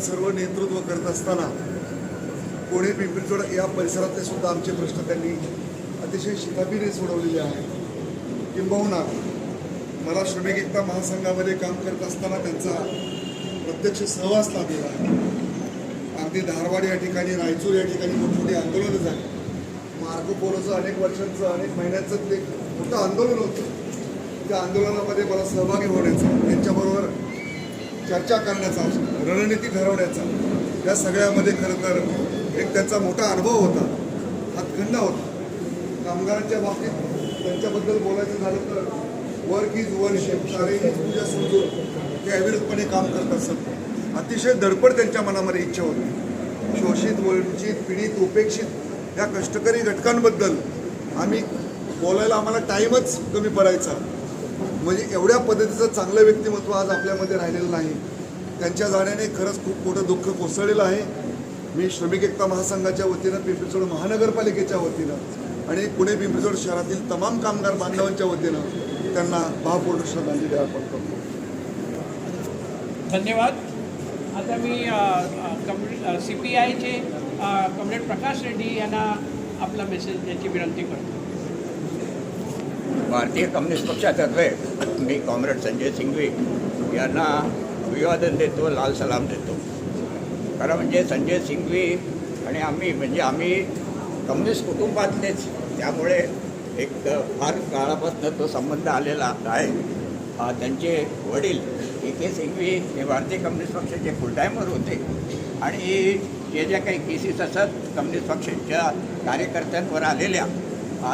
सर्व नेतृत्व करत असताना पुणे पिंपरीचोड या परिसरातले सुद्धा आमचे प्रश्न त्यांनी अतिशय शिताबीने सोडवलेले आहेत. किंबहुना मला श्रमिक एकता महासंघामध्ये काम करत असताना त्यांचा प्रत्यक्ष सहवास लाभलेला आहे. अगदी धारवाड या ठिकाणी रायचूर या ठिकाणी मोठमोठी आंदोलनं झाली. मार्को पोलोचं अनेक वर्षांचं अनेक महिन्यांचं ते मोठं आंदोलन होतं. त्या आंदोलनामध्ये मला सहभागी होण्याचं त्यांच्याबरोबर चर्चा करण्याचा रणनीती ठरवण्याचा या सगळ्यामध्ये खरं तर एक त्यांचा मोठा अनुभव होता. हातखंडा होता. कामगारांच्या बाबतीत त्यांच्याबद्दल बोलायचं झालं तर वर्क इज वन शेप शारीरिक पूजा समजून ते अविरतपणे काम करत असत अतिशय धडपड त्यांच्या मनामध्ये इच्छा होती. शोषित वंचित पीडित उपेक्षित या कष्टकरी घटकांबद्दल आम्ही बोलायला आम्हाला टाईमच कमी पडायचा. म्हणजे एवढ्या पद्धतीचं चांगलं व्यक्तिमत्व आज आपल्यामध्ये राहिलेलं नाही. त्यांच्या जाण्याने खरंच खूप मोठं दुःख कोसळलेलं आहे. मी श्रमिक एकता महासंघाच्या वतीनं पिंपरीचोड महानगरपालिकेच्या वतीनं आणि पुणे पिंपरीचोड शहरातील तमाम कामगार बांधवांच्या वतीनं त्यांना भावपूर्ण श्रद्धांजली अर्पण करतो. धन्यवाद. आता मी कम्युनिट सी पी आयचे कम्युनिट प्रकाश रेड्डी यांना आपला मेसेज द्यायची विनंती करतो. भारतीय कम्युनिस्ट पक्षातर्फे मी कॉम्रेड संजय सिंघवी यांना अभिवादन देतो लाल सलाम देतो खरं म्हणजे संजय सिंघवी आणि आम्ही म्हणजे आम्ही कम्युनिस्ट कुटुंबातलेच त्यामुळे एक फार काळापासून तो संबंध आलेला आहे त्यांचे वडील ए के सिंघवी हे भारतीय कम्युनिस्ट पक्षाचे फुल टायमर होते आणि जे ज्या काही केसेस असत कम्युनिस्ट पक्षाच्या कार्यकर्त्यांवर आलेल्या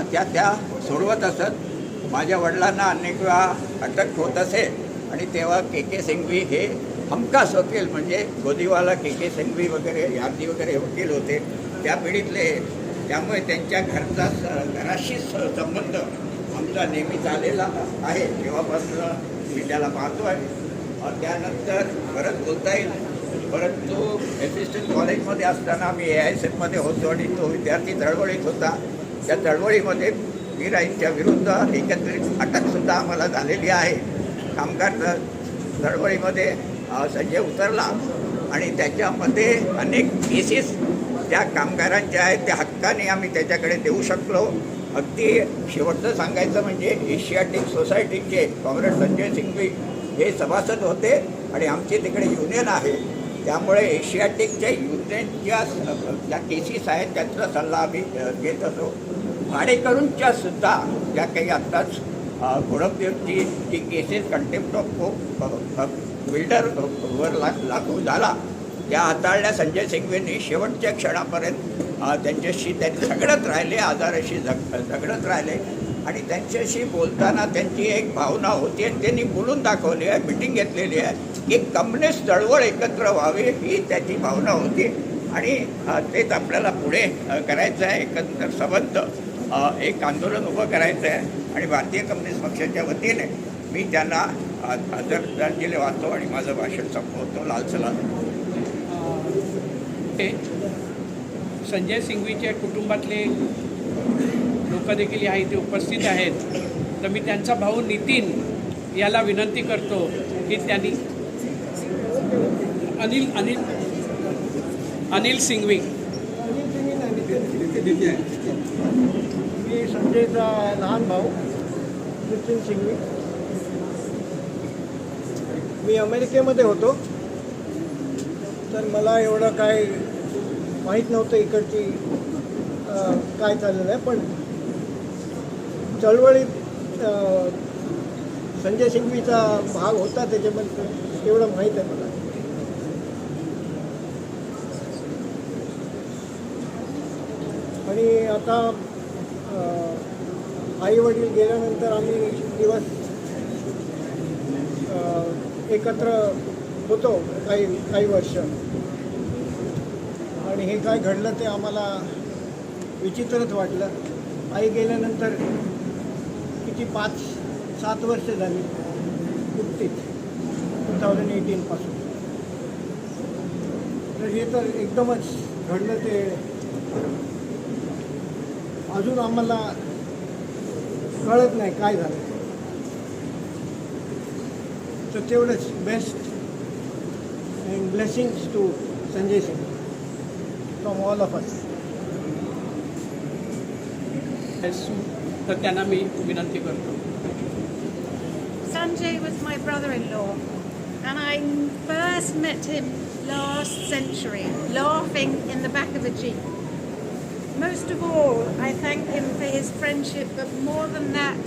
त्या त्या सोडवत असत माझ्या वडिलांना अनेक वेळा अटक होत असे. आणि तेव्हा के के सिंघवी हे हमखास वकील म्हणजे गोदीवाला के के सिंघवी वगैरे यादी वगैरे वकील होते. त्या पिढीतले त्यामुळे त्यांच्या घरचा स- घराशी स- संबंध आमचा नेहमी झालेला आहे. तेव्हापासून मी त्याला पाहतो आहे. त्यानंतर परत बोलता येईल. परंतु एस एस कॉलेजमध्ये असताना मी ए आय सीमध्ये होतो आणि तो विद्यार्थी चळवळीत होता. त्या चळवळीमध्ये मीराईंच्या विरुद्ध एकत्रित अटकसुद्धा आम्हाला झालेली आहे. कामगार चळवळीमध्ये संजय उतरला आणि त्याच्यामध्ये अनेक केसेस त्या कामगारांच्या आहेत त्या हक्काने आम्ही त्याच्याकडे देऊ शकलो. अगदी शेवटचं सांगायचं म्हणजे एशियाटिक सोसायटीचे कॉम्रेड संजय सिंघवी हे सभासद होते आणि आमचे तिकडे युनियन आहे. त्यामुळे एशियाटिकच्या युनियनच्या ज्या केसेस आहेत त्याचा सल्ला आम्ही घेत असो भाडेकरूंच्या सुद्धा ज्या काही आत्ताच अ, जी केसेस कंटेम्प्ट ऑफ बिल्डरवर ला लागू झाला त्या हाताळल्या संजय सिंघवींनी शेवटच्या क्षणापर्यंत त्यांच्याशी त्यांनी झगडत राहिले आजाराशी झग झगडत राहिले आणि त्यांच्याशी बोलताना त्यांची एक भावना होती आणि त्यांनी बोलून दाखवली आहे मिटिंग घेतलेली आहे की कम्युनिस्ट चळवळ एकत्र व्हावी ही त्याची भावना होती आणि तेच आपल्याला पुढे करायचं आहे एकंदर संबंध. एक आंदोलन उभं करायचं आहे आणि भारतीय कम्युनिस्ट पक्षाच्या वतीने मी त्यांना आदरांजली वाहतो आणि माझं भाषण संपवतो. लाल. सलाम ते संजय सिंघवीच्या कुटुंबातले लोक देखील या इथे उपस्थित आहेत. तर मी त्यांचा भाऊ नितीन याला विनंती करतो की त्यांनी अनिल अनिल अनिल सिंघवी संजयचा लहान भाऊ नितीन सिंघवी मी अमेरिकेमध्ये होतो. तर मला एवढं काय माहीत नव्हतं इकडची काय चाललेलं आहे. पण चळवळीत संजय सिंघवीचा भाग होता त्याच्यामध्ये एवढं माहीत आहे मला. आणि आता आई वडील गेल्यानंतर आम्ही दिवस एकत्र होतो काही काही वर्ष. आणि हे काय घडलं ते आम्हाला विचित्रच वाटलं. आई गेल्यानंतर किती पाच सात वर्ष झाली. नुकतीच टू थाउजंड एटीनपासून तर हे तर एकदमच घडलं ते. अजून आम्हाला कळत नाही काय झालं तर तेवढंच best and blessings to Sanjay Singh from all of us. तर त्यांना मी विनंती करतो Sanjay was my brother in law, and I first met him last century, laughing in the back of a Jeep. Most of all, I thank him for his friendship, but more than that,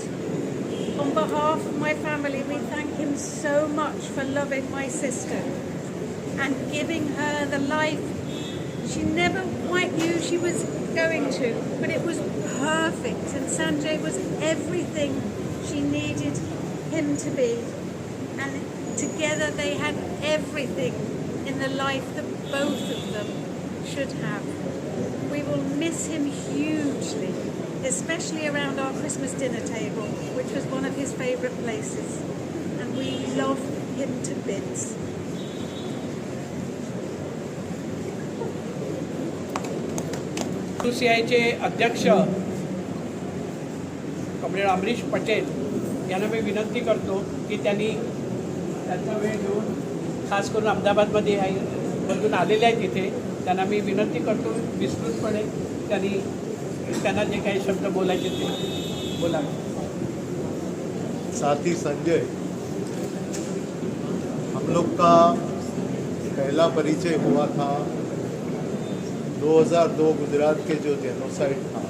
on behalf of my family, we thank him so much for loving my sister and giving her the life she never quite knew she was going to, but it was perfect, and Sanjay was everything she needed him to be. And together they had everything in the life that both of them should have. We will miss him hugely, especially around our Christmas dinner table, which was one of his favourite places. And we love him to bits. C आयचे अध्यक्ष comrade Amrish Patel यांना मी विनंती करतो की त्यांनी त्यांचा वेळ घेऊन खास करून अहमदाबादमध्ये आहे मधून आलेले आहेत इथे मी विनंती करतो, विस्तृतपणे जे काही शब्द बोलायचे ते बोलावे साथी संजय, हम लोग का पहला परिचय हुआ था 2002 गुजरात के जो जेनोसाइड था।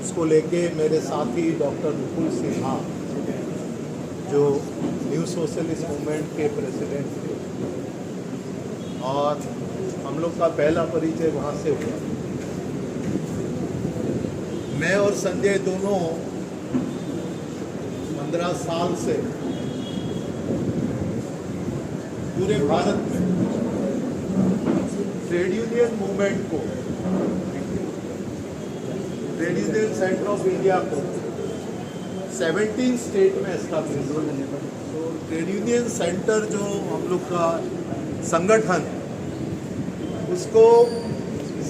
उसको लेके मेरे साथी डॉक्टर विपुल सिन्हा, जो न्यू सोशलिस्ट मूवमेंट के प्रेसिडेंट थे। और हम लोग का पहला परिचय वहाँ से हुआ। मैं और संजय दोनों पंद्रह साल से पूरे भारत में ट्रेड यूनियन मूवमेंट को, trade union centre of India को 17 स्टेट में एस्टाब्लिश तो ट्रेड यूनियन सेंटर जो हम लोग का संगठन, उसको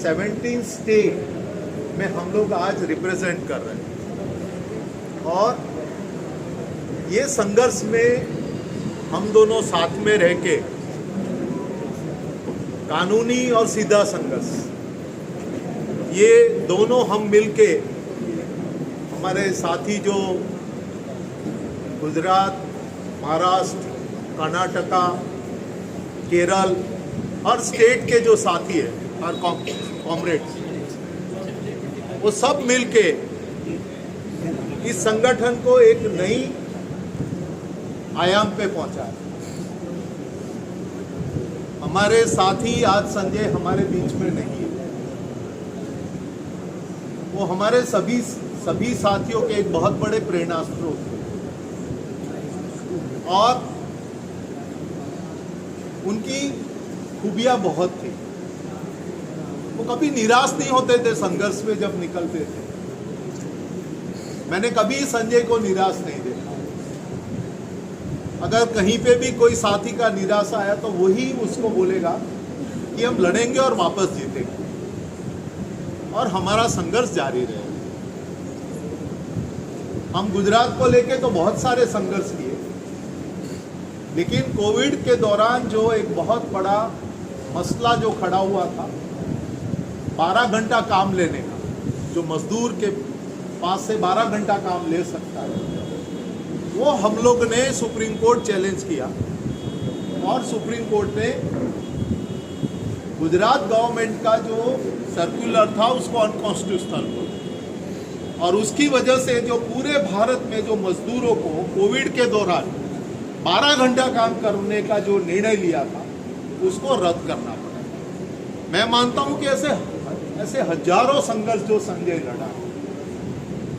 17 स्टेट में हम लोग आज रिप्रेजेंट कर रहे हैं। और ये संघर्ष में हम दोनों साथ में रह के कानूनी और सीधा संघर्ष, ये दोनों हम मिलके हमारे साथी जो गुजरात, महाराष्ट्र, कर्नाटका केरल, हर स्टेट के जो साथी है, हर कॉमरेड्स वो सब मिलके इस संगठन को एक नई आयाम पे पहुँचा है। हमारे साथी आज संजय हमारे बीच में नहीं है। वो हमारे सभी सभी साथियों के एक बहुत बड़े प्रेरणा स्रोत और उनकी खूबियाँ बहुत थी। वो कभी निराश नहीं होते थे संघर्ष में जब निकलते थे। मैंने कभी संजय को निराश नहीं देखा। अगर कहीं पे भी कोई साथी का निराशा आया तो वही उसको बोलेगा कि हम लड़ेंगे और वापस जीतेंगे। और हमारा संघर्ष जारी रहेगा। हम गुजरात को लेके तो बहुत सारे संघर्ष किए। लेकिन कोविड के दौरान जो एक बहुत बड़ा मसला जो खड़ा हुआ था, बारह घंटा काम लेने का, जो मजदूर के पास से बारह घंटा काम ले सकता है, वो हम लोग ने सुप्रीम कोर्ट चैलेंज किया। और सुप्रीम कोर्ट ने गुजरात गवर्नमेंट का जो सर्कुलर था, उसको अनकॉन्स्टिट्यूशनल बोला। और उसकी वजह से जो पूरे भारत में जो मजदूरों को कोविड के दौरान 12 घंटा काम करने का जो निर्णय लिया था, उसको रद्द करना पड़ा। मैं मानता हूँ कि ऐसे ऐसे हज़ारों संघर्ष जो संजय लड़ा।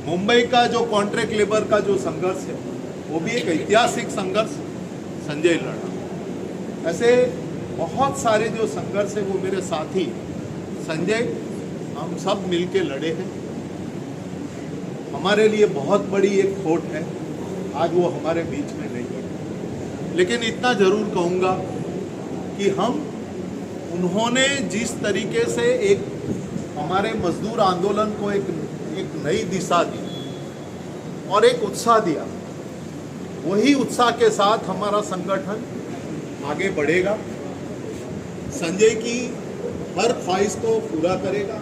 मुंबई का जो कॉन्ट्रैक्ट लेबर का जो संघर्ष है, वो भी एक ऐतिहासिक संघर्ष संजय लड़ा। ऐसे बहुत सारे जो संघर्ष है, वो मेरे साथी संजय, हम सब मिलके लड़े हैं। हमारे लिए बहुत बड़ी एक खोट है। आज वो हमारे बीच में नहीं लेकिन इतना ज़रूर कहूँगा कि हम उन्होंने जिस तरीके से एक हमारे मजदूर आंदोलन को एक एक नई दिशा दी और एक उत्साह दिया, वही उत्साह के साथ हमारा संगठन आगे बढ़ेगा। संजय की हर ख्वाहिश को पूरा करेगा,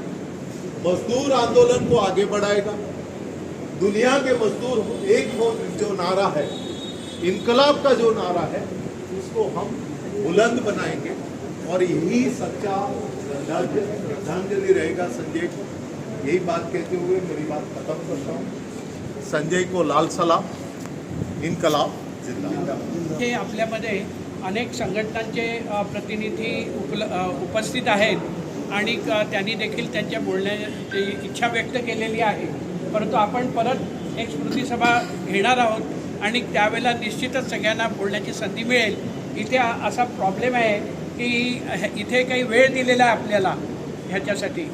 मजदूर आंदोलन को आगे बढ़ाएगा। दुनिया के मजदूर एक हो जो नारा है। इनकलाब का जो नारा है उसको हम बुलंद बनाएंगे और यही सच्चा श्रद्धांजलि रहेगा संजय को। यही बात कहते हुए मेरी बात खत्म करता हूँ। संजय को लाल सलाम इनकलाब जिंदा हे आपल्यामध्ये अनेक संघटनांचे प्रतिनिधी उपल उपस्थित आहेत आणि क- त्यांनी देखील त्यांच्या बोलण्याची इच्छा व्यक्त केलेली आहे. परंतु आपण परत एक स्मृतीसभा घेणार आहोत. आणि त्यावेळेला निश्चितच सगळ्यांना बोलण्याची संधी मिळेल. इथे असा प्रॉब्लेम आहे की इथे काही वेळ दिलेला आहे आपल्याला ह्याच्यासाठी.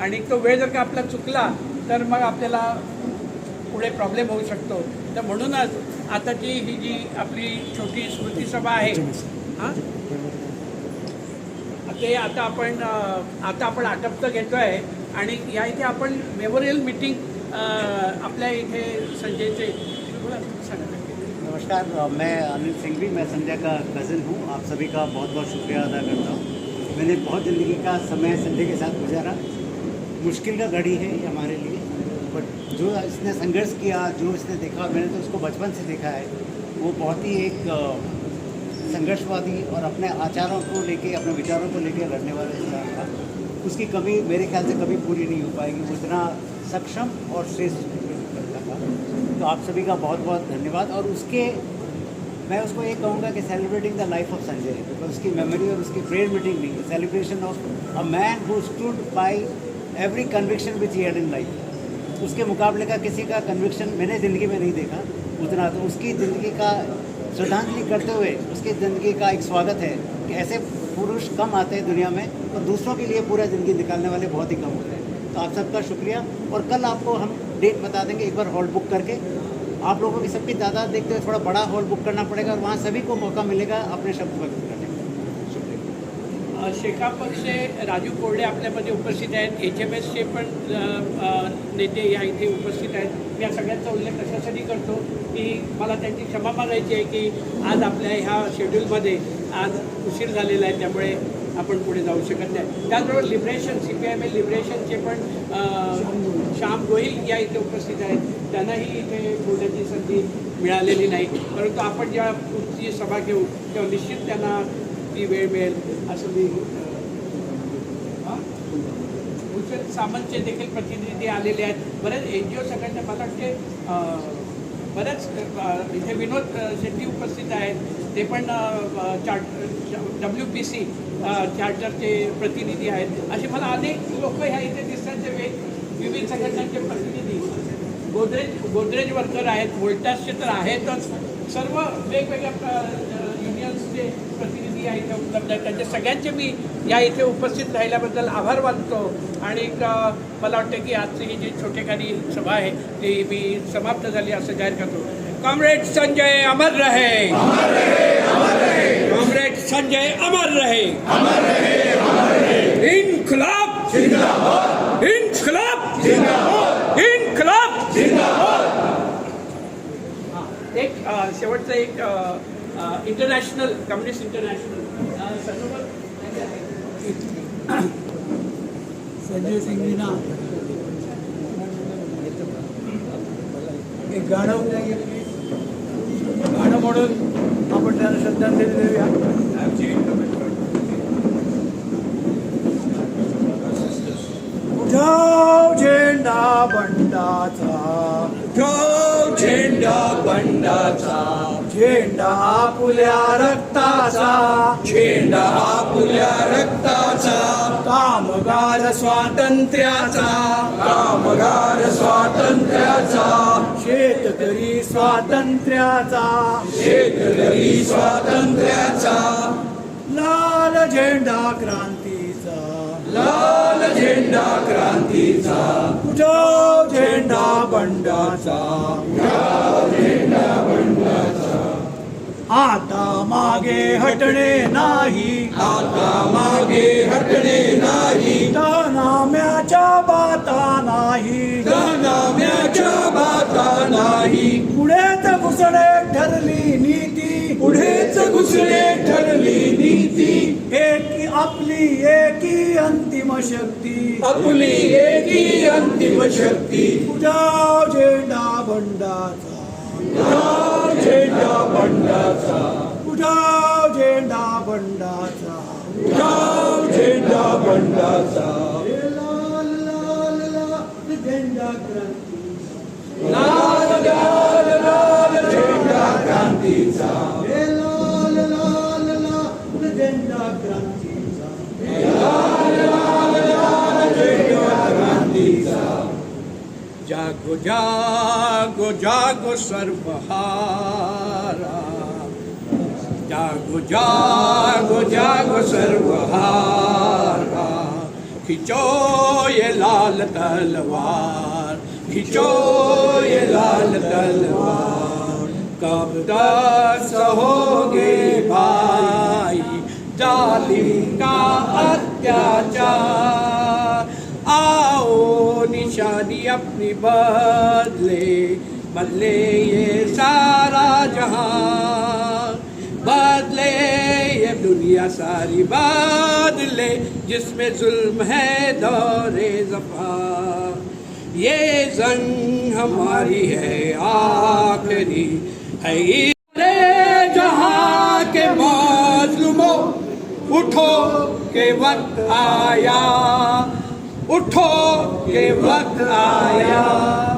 आणि तो वेळ जर का आपला चुकला तर मग आपल्याला पुढे प्रॉब्लेम होऊ शकतो. तर म्हणूनच आताची ही जी आपली छोटी स्मृतीसभा आहे हां? ते आता आपण आता आपण आटपतं घेतो आहे आणि या इथे आपण मेमोरियल मिटिंग आपल्या इथे संजयचे नमस्कार मैं अनिल सिंघवी मैं संजय का कज़न हूँ। आप सभी का बहुत बहुत शुक्रिया अदा करता हूँ। मैंने बहुत ज़िंदगी का समय संजय के साथ गुजारा। मुश्किल का घड़ी है ये हमारे लिए बट जो इसने संघर्ष किया, जो इसने देखा, मैंने तो उसको बचपन से देखा है। वो बहुत ही एक संघर्षवादी और अपने आचारों को लेके, अपने विचारों को लेके लड़ने वाला इंसान था। उसकी कमी मेरे ख्याल से कभी पूरी नहीं हो पाएगी। वो इतना सक्षम और श्रेष्ठ तो आप सभी का बहुत बहुत धन्यवाद। और उसके, मैं उसको ये कहूँगा कि celebrating the life of Sanjay because उसकी मेमोरी और उसकी प्रेयर मीटिंग नहीं celebration of a man who stood by every conviction which he had in life उसके मुकाबले का किसी का कन्विक्शन मैंने ज़िंदगी में नहीं देखा, उतना तो उसकी ज़िंदगी का श्रद्धांजलि करते हुए उसकी ज़िंदगी का एक स्वागत है कि ऐसे पुरुष कम आते हैं दुनिया में और दूसरों के लिए पूरा ज़िंदगी निकालने वाले बहुत ही कम होते हैं। तो आप सबका शुक्रिया। और कल आपको हम डेट बता देंगे एक बार हॉल बुक करके। आप लोगों की सबकी तादाद देखते हुए थोड़ा बड़ा हॉल बुक करना पड़ेगा और वहाँ सभी को मौका मिलेगा अपने शब्द व्यक्त करने का। शुक्रिया अ, राजू कोरडे आपल्यामध्ये उपस्थित आहेत. एच एम एसचे पण नेते या इथे उपस्थित आहेत. मी या सगळ्यांचा उल्लेख कशासाठी करतो की मला त्यांची क्षमा मागायची आहे की आज आपल्या ह्या शेड्यूलमध्ये आज उशीर झालेला आहे. त्यामुळे आपण पुढे जाऊ शकत नाही. त्याचबरोबर liberation C P I M L लिबरेशनचे पण श्याम गोहिल या इथे उपस्थित आहेत. त्यांनाही इथे बोलण्याची संधी मिळालेली नाही. परंतु आपण जेव्हा पुढची सभा घेऊ तेव्हा निश्चित त्यांना ती वेळ मिळेल असं मी भूषण सामंतचे देखील प्रतिनिधी आलेले आहेत. बरेच एन जी ओ संघटना मला वाटते बऱ्याच इथे विनोद शेट्टी उपस्थित आहेत. ते पण चार्ट डब्ल्यू पी सी चार्टरचे प्रतिनिधी आहेत. असे मला अनेक लोक ह्या इथे दिसतात जे विविध संघटनांचे प्रतिनिधी. गोदरेज गोदरेज वर्कर आहेत व्होल्टासचे तर आहेतच. सर्व वेगवेगळ्या युनियन्सचे प्रतिनिधी या इथे उपलब्ध आहेत. त्यांच्या सगळ्यांचे मी या इथे उपस्थित राहिल्याबद्दल आभार मानतो. आणि मला वाटतं की आजची ही जी छोटेखानी सभा आहे ती मी समाप्त झाली असं जाहीर करतो. कॉम्रेड संजय अमर रहे। कॉम्रेड संजय अमर रहे। इनकलाब इनकलाब इनकलाब एक शेवटचं एक इंटरनॅशनल कम्युनिस्ट इंटरनॅशनल संजय सिंघवीना एक गाणं गाणं म्हणून आपण त्यांना श्रद्धांजली देऊया. उठाव झेंडा बंडाचा. उठाव झेंडा बंडाचा. झेंडा आपुल्या रक्ताचा. झेंडा आपुल्या रक्ताचा. कामगार स्वातंत्र्याचा. कामगार स्वातंत्र्याचा. शेतकरी स्वातंत्र्याचा. शेतकरी स्वातंत्र्याचा. लाल झेंडा क्रांतीचा. लाल झेंडा क्रांतीचा. उठाव झेंडा बंडाचा. आता मागे हटणे नाही. आता मागे हटणे नाही. नाम्याच्या बाता नाही. नाम्याच्या बाता नाही. पुढे तर घुसणे ठरली नीती. पुढेच घुसणे ठरली नीती. एकी आपली एकी अंतिम शक्ती. आपली एकी अंतिम शक्ती. तुझा झेंडा तुझा झेंडा बंडाचा तुझा झेंडा बंडाचा तुझा झेंडा बंडाचा हे लाल लाल लाल झेंडा क्रांती लाल लाल लाल झेंडा क्रांतीचा हे लाल लाल लाल झेंडा क्रांतीचा जागो जागो जागो सर्वहारा। जागो जागो जागो सर्वहारा। खिंचो ये लाल तलवार खिंचो ये लाल तलवार। कब तक सहोगे भाई जालिम का अत्याचार। आओ निशानी अपनी बदले बदले ये सारा जहाँ। बदले ये दुनिया सारी बदले, जिसमें जुल्म है दौरे जफा। ये जंग हमारी है आखिरी, है ये जहाँ के मजलूमों, उठो के वक्त आया। उठो के वक्त आया।